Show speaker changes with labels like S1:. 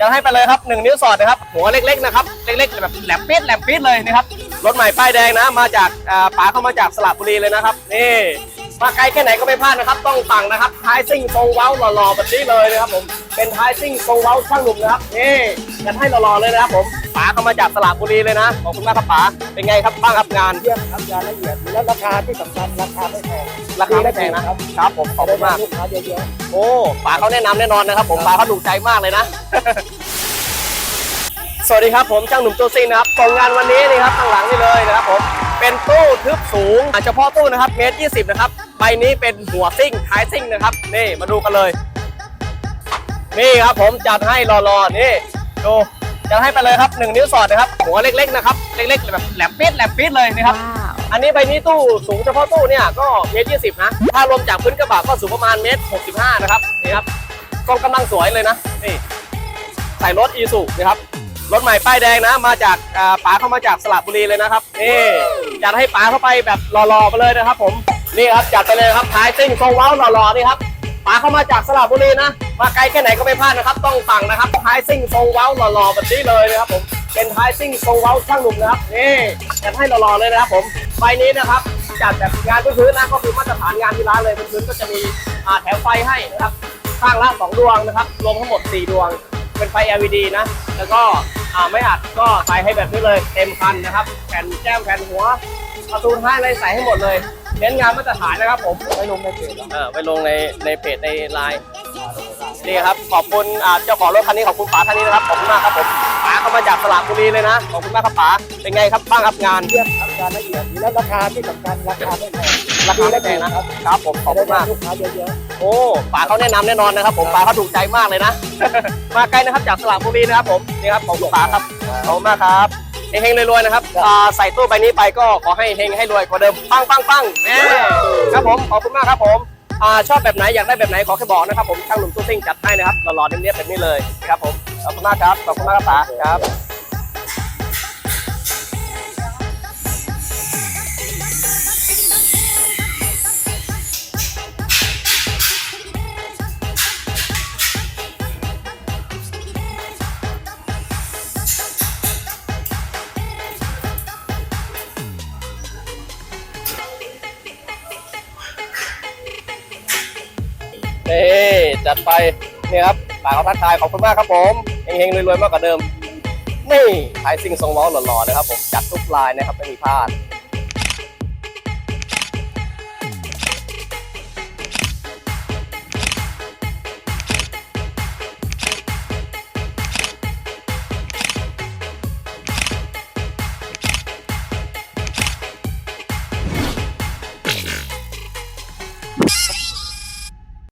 S1: จะให้ไปเลยครับหนึ่งนิ้วสอดนะครับหัวเล็กๆนะครับเล็กๆแบบแหลมปี๊ดแหลมปี๊ดเลยนะครับรถใหม่ป้ายแดงนะมาจากป๋าเข้ามาจากสระบุรีเลยนะครับนี่ มาไกลแค่ไหนก็ไม่พลาดนะครับ ต้องสั่งนะครับท้ายซิ่งทรงเว้าหล่อๆแบบนี้เลยนะครับผมเป็นท้ายซิ่งทรงเว้าช่างหนุ่มนะครับนี่จะให้หล่อๆเลยนะครับผมป๋าเข้ามาจากสระบุรีเลยนะขอบคุณมากครับป๋าเป็นไงครับบ้างครับงาน
S2: เยี่ยมครับงานละเอียดและราคาที่สำคัญราคาไม่แพง
S1: ราคาไม่แพงนะครับครับผมขอบคุณมาก
S2: ลูกค้าเยอะ
S1: โอ้ป๋าเขาแนะนำแน่นอนนะครับ ผมป๋าเขาถูกใจมากเลยนะสวัสดีครับผมช่างหนุ่มตัวซิงนะครับกองงานวันนี้นี่ครับข้างหลังนี่เลยนะครับผมเป็นตู้ทึบสูงเฉพาะตู้นะครับเมตรยี่สิบนะครับ ใบนี้เป็นหัวซิ่งท้ายซิ่งนะครับ นี่มาดูกันเลย นี่ครับผมจัดให้รอๆนี่ดูจัดให้ไปเลยครับหนึ่งนิ้วสอดนะครับ หัวเล็กๆนะครับ เล็กๆแบบแหลมปี๊ดแหลมปี๊ดเลยนะครับ อันนี้ใบนี้ตู้สูงเฉพาะตู้เนี่ยก็เมตรยี่สิบนะ ถ้ารวมจากพื้นกระบะก็สูงประมาณเมตรหกสิบห้านะครับนี่ครับกล้องกำลังสวยเลยนะนี่ใส่รถอีซูนะครับรถใหม่ป้ายแดงนะ มาจากอ่าป๋าเข้ามาจากสระบุรีเลยนะครับนี่จัดให้ป๋าเข้าไปแบบหล่อๆไปเลยนะครับผม นี่ครับจัดไปเลยครับท้ายซิ่งทรงเว้าหล่อๆนี่ครับป๋าเข้ามาจากสระบุรีนะมาไกลแค่ไหนก็ไม่พลาดนะครับต้องสั่งนะครับท้ายซิ่งทรงเว้าหล่อๆแบบนี้เลยนะครับผมเป็นท้ายซิ่งทรงเว้าช่างหนุ่มนะครับนี่จัดให้หล่อๆเลยนะครับผมใบนี้นะครับจัดแบบงานพื้นๆนะก็คือมาตรฐานงานที่ร้านเลยพื้นๆก็จะมีแถวไฟให้นะครับข้างละสองดวงนะครับรวมทั้งหมด 4 ดวง เป็นไฟ LED นะ แล้วก็ไม่อัดก็ใส่ให้แบบนี้เลยเต็มคันนะครับแผ่นแก้มแผ่นหัวประตูท้ายอะไรใส่ให้หมดเลย เน้นงานมาตรฐานนะครับผม
S2: ๆไม่ลงในเพจหรอก
S1: เออไปลงในในเพจในไลน์นี่ครับขอบคุณอ่าเจ้าของรถคันนี้ขอบคุณป๋าท่านนี้นะครับขอบคุณมากครับผมป๋าเข้ามาจากสระบุรีเลยนะขอบคุณมากครับป๋าเป็นไงครับบ้างครับงาน
S2: เยี่ยมครับงานละเอียดและราคาที่สำคัญราคาไม่แพง
S1: ราคาไม่แพงนะครับครับผมขอบ
S2: ได้
S1: คุณมาก
S2: ลูกค้าเยอะ
S1: โอ้ป๋าเขาแนะนำแน่นอนนะครับ ผมป๋าเขาถูกใจมากเลยนะ มาไกลนะครับจากสระบุรีนะครับผมนี่ครับของป๋าครับขอบคุณมากครับ เฮงๆรวยๆนะครับอ่าใส่ตู้ใบนี้ไปก็ขอให้เฮงให้รวยกว่าเดิมปังปังปังแม่ครับผมขอบคุณมากครับผมอ่าชอบแบบไหนอยากได้แบบไหนขอแค่บอกนะครับผมช่างหนุ่มตู้ซิ่งจัดให้นะครับหล่อๆเนียบๆแบบนี้เลยนะครับผมขอบคุณมากครับขอบคุณมากครับป๋าครับ นี่จัดไปนี่ครับป๋าเขาทักทายขอบคุณมากครับผมเฮงๆรวยๆมากกว่าเดิม นี่ขายซิ่งทรงล้อหล่อๆนะครับผมจัดทุกลายนะครับไม่มีพลาด